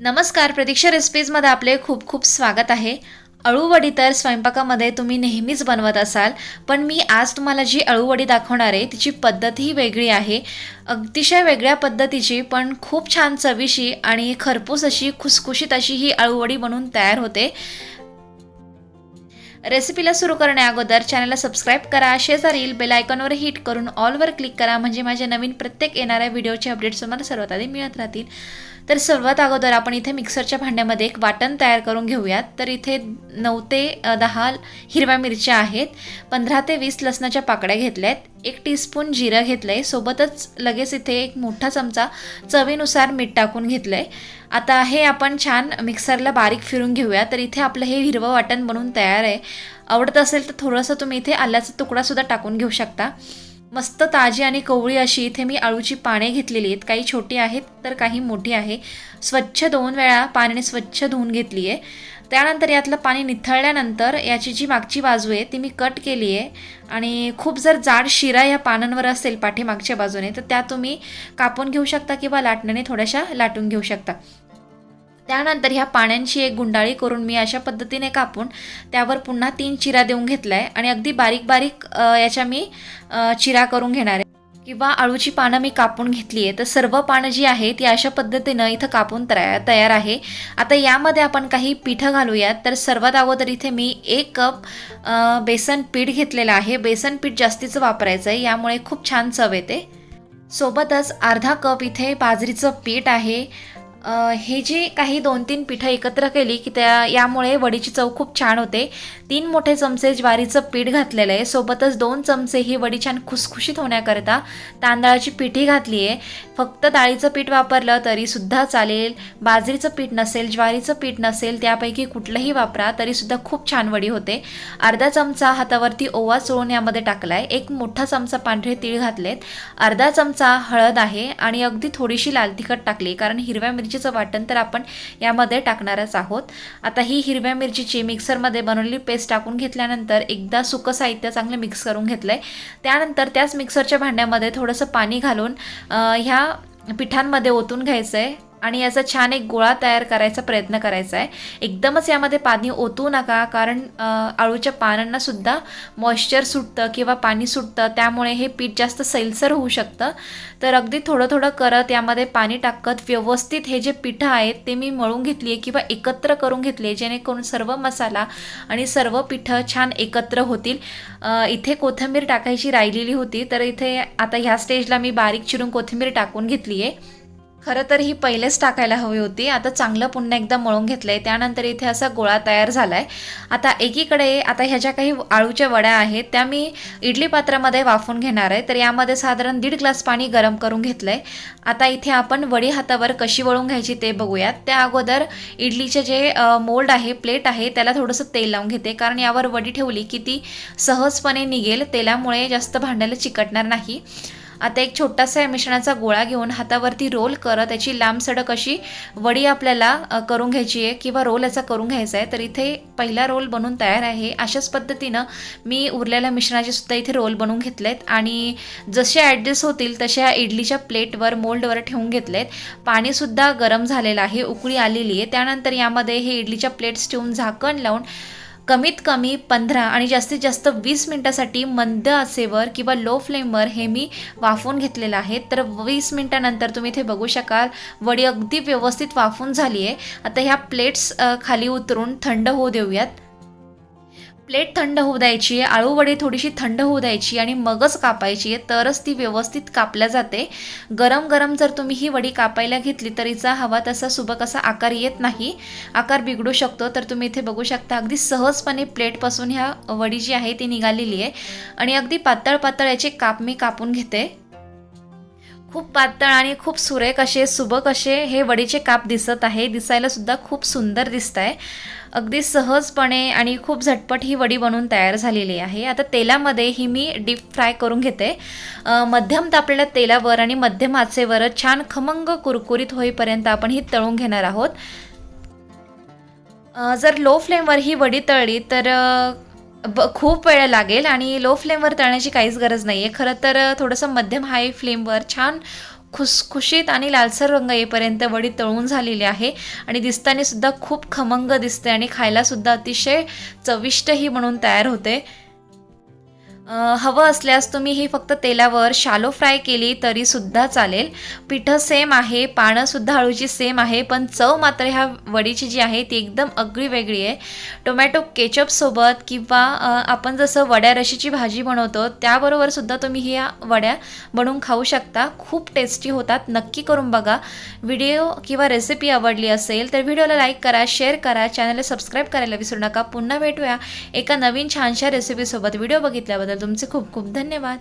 नमस्कार प्रतीक्षा रेसिपीजमध्ये आपले खूप खूप स्वागत आहे. अळूवडी तर स्वयंपाकामध्ये तुम्ही नेहमीच बनवत असाल पण मी आज तुम्हाला जी अळूवडी दाखवणार आहे तिची पद्धतही वेगळी आहे. अतिशय वेगळ्या पद्धतीची पण खूप छान चवीशी आणि खरपूस अशी खुसखुशीत अशी ही अळूवडी बनून तयार होते. रेसिपीला सुरू करण्याअगोदर चॅनलला सबस्क्राईब करा शेजारील बेल आयकॉनवर हिट करून ऑलवर क्लिक करा म्हणजे माझ्या नवीन प्रत्येक येणाऱ्या व्हिडिओचे अपडेट्स तुम्हाला सर्वात आधी मिळत राहतील. तर सर्वात अगोदर आपण इथे मिक्सरच्या भांड्यामध्ये एक वाटण तयार करून घेऊयात. तर इथे नऊ ते दहा हिरव्या मिरच्या आहेत. पंधरा ते वीस लसणाच्या पाकड्या घेतल्या आहेत एक टीस्पून जिरं घेतलं आहे सोबतच लगेच इथे एक मोठा चमचा चवीनुसार मीठ टाकून घेतलं आहे आता हे आपण छान मिक्सरला बारीक फिरून घेऊया. तर इथे आपलं हे हिरवं वाटण बनवून तयार आहे. आवडत असेल तर थोडंसं तुम्ही इथे आल्याचा तुकडासुद्धा टाकून घेऊ शकता. मस्त ताजी आणि कवळी अशी इथे मी अळूची पाने घेतलेली आहेत. काही छोटी आहेत तर काही मोठी आहे. स्वच्छ दोन वेळा पाण्याने स्वच्छ धुवून घेतली आहे. त्यानंतर यातलं पाणी निथळल्यानंतर याची जी मागची बाजू आहे ती मी कट केली आहे. आणि खूप जर जाड शिरा या पानांवर असेल पाठीमागच्या बाजूने तर त्या तुम्ही कापून घेऊ शकता किंवा लाटण्याने थोड्याशा लाटून घेऊ शकता. त्यानंतर ह्या पाण्यांची एक गुंडाळी करून मी अशा पद्धतीने कापून त्यावर पुन्हा तीन चिरा देऊन घेतला आहे आणि अगदी बारीक बारीक याच्या मी चिरा करून घेणार आहे. किंवा आळूची पानं मी कापून घेतली आहे. तर सर्व पानं जी आहे ती अशा पद्धतीनं इथं कापून तयार तयार आहे. आता यामध्ये आपण काही पिठं घालूयात. तर सर्वात अगोदर इथे मी एक कप बेसन पीठ घेतलेलं आहे. बेसन पीठ जास्तीचं वापरायचं आहे. यामुळे खूप छान चव येते. सोबतच अर्धा कप इथे बाजरीचं पीठ आहे. हे जे काही दोन तीन पिठं एकत्र केली की त्या यामुळे वडीची चव खूप छान होते. तीन मोठे चमचे ज्वारीचं पीठ घातलेलं आहे. सोबतच दोन चमचे ही वडी छान खुसखुशीत होण्याकरता तांदळाची पिठी घातली आहे. फक्त डाळीचं पीठ वापरलं तरीसुद्धा चालेल. बाजरीचं पीठ नसेल ज्वारीचं पीठ नसेल त्यापैकी कुठलंही वापरा तरीसुद्धा खूप छान वडी होते. अर्धा चमचा हातावरती ओवा चोळून यामध्ये टाकला आहे एक मोठा चमचा पांढरे तीळ घातलेत. अर्धा चमचा हळद आहे आणि अगदी थोडीशी लाल तिखट टाकली कारण हिरव्या मिरचीचं वाटण तर आपण यामध्ये टाकणारच आहोत. आता ही हिरव्या मिरचीची मिक्सरमध्ये बनवलेली पेस्ट टाकून घेतल्यानंतर एकदा सुकं साहित्य चांगलं मिक्स करून घेतलं आहे त्यानंतर त्याच मिक्सरच्या भांड्यामध्ये थोडंसं पाणी घालून ह्या पिठांमध्ये ओतून घ्यायचं आहे आणि याचा छान एक गोळा तयार करायचा प्रयत्न करायचा आहे. एकदमच यामध्ये पाणी ओतू नका कारण आळूच्या पानांना सुद्धा मॉइश्चर सुटतं किंवा पाणी सुटतं त्यामुळे हे पीठ जास्त सैलसर होऊ शकतं. तर अगदी थोडं थोडं करत यामध्ये पाणी टाकत व्यवस्थित हे जे पिठं आहेत ते मी मळून घेतली आहे किंवा एकत्र करून घेतली आहे जेणेकरून सर्व मसाला आणि सर्व पिठं छान एकत्र होतील. इथे कोथिंबीर टाकायची राहिलेली होती तर इथे आता ह्या स्टेजला मी बारीक चिरून कोथिंबीर टाकून घेतली आहे. खरं तर ही पहिलेच टाकायला हवी होती. आता चांगलं पुन्हा एकदा मळून घेतलं आहे त्यानंतर इथे असा गोळा तयार झाला आहे आता एकीकडे आता ह्या ज्या काही आळूच्या वड्या आहेत त्या मी इडली पात्रामध्ये वाफून घेणार आहे. तर यामध्ये साधारण दीड ग्लास पाणी गरम करून घेतलं आहे आता इथे आपण वडी हातावर कशी वळून घ्यायची ते बघूयात. त्या अगोदर इडलीचे जे मोल्ड आहे प्लेट आहे त्याला थोडंसं तेल लावून घेते. कारण यावर वडी ठेवली की ती सहजपणे निघेल. तेलामुळे जास्त भांड्याला चिकटणार नाही. आता एक छोटासा या मिश्रणाचा गोळा घेऊन हातावरती रोल करत त्याची लांब सडक अशी वडी आपल्याला करून घ्यायची आहे किंवा रोल याचा करून घ्यायचा आहे. तर इथे पहिला रोल बनून तयार आहे. अशाच पद्धतीनं मी उरलेल्या मिश्रणाचे सुद्धा इथे रोल बनवून घेतलेत. आणि जसे ॲडजस्ट होतील तशा इडलीच्या प्लेटवर मोल्डवर ठेवून घेतलेत. पाणीसुद्धा गरम झालेलं आहे उकळी आलेली आहे. त्यानंतर यामध्ये हे इडलीच्या प्लेट्स ठेवून झाकण लावून कमीत कमी पंधरा आणि जास्तीत जास्त वीस मिनटासाठी मंद आचेवर किंवा लो फ्लेमवर हे मी वाफून घेतलेलं आहे. तर वीस मिनटानंतर तुम्ही इथे बघू शकाल वडी अगदी व्यवस्थित वाफून झाली आहे आता ह्या प्लेट्स खाली उतरून थंड होऊ देऊयात. प्लेट थंड होऊ द्यायची आहे आळूवडी थोडीशी थंड होऊ द्यायची आणि मगच कापायची आहे तरच ती व्यवस्थित कापल्या जाते. गरम गरम जर तुम्ही ही वडी कापायला घेतली तरीचा हवा तसा सुबक असा आकार येत नाही. आकार बिघडू शकतो तर तुम्ही इथे बघू शकता अगदी सहजपणे प्लेटपासून ह्या वडी जी आहे ती निघालेली आहे. आणि अगदी पातळ पातळ याचे काप मी कापून घेते. खूप पातळ आणि खूप सुरेख असे सुबक असे हे वडीचे काप दिसत आहे. दिसायला सुद्धा खूप सुंदर दिसत आहे अगदी सहजपणे आणि खूप झटपट ही वडी बनवून तयार झालेली आहे. आता तेलामध्ये ही मी डीप फ्राय करून घेते. मध्यम तापलेल्या तेलावर आणि मध्यम आचेवर छान खमंग कुरकुरीत होईपर्यंत आपण ही तळून घेणार आहोत. जर लो फ्लेमवर ही वडी तळली तर ब खूप वेळ लागेल आणि लो फ्लेमवर तळण्याची काहीच गरज नाही आहे खरं तर थोडंसं मध्यम हाय फ्लेमवर छान खुसखुशीत आणि लालसर रंग येईपर्यंत वडी तळून झालेली आहे. आणि दिसताना सुद्धा खूप खमंग दिसते आणि खायलासुद्धा अतिशय चविष्ट ही म्हणून तयार होते. हवं असल्यास तुम्ही ही फक्त तेलावर शालो फ्राय केली तरीसुद्धा चालेल. पिठं सेम आहे पानंसुद्धा अळूची सेम आहे पण चव मात्र ह्या वडीची जी आहे ती एकदम अगळी वेगळी आहे. टोमॅटो केचपसोबत किंवा आपण जसं वड्या रशीची भाजी बनवतो त्याबरोबरसुद्धा तुम्ही ह्या वड्या बनवून खाऊ शकता. खूप टेस्टी होतात. नक्की करून बघा. व्हिडिओ किंवा रेसिपी आवडली असेल तर व्हिडिओला लाईक करा शेअर करा चॅनलला सबस्क्राईब करायला विसरू नका. पुन्हा भेटूया एका नवीन छानशा रेसिपीसोबत व्हिडिओ बघितल्याबद्दल तुमचे खूप खूप धन्यवाद.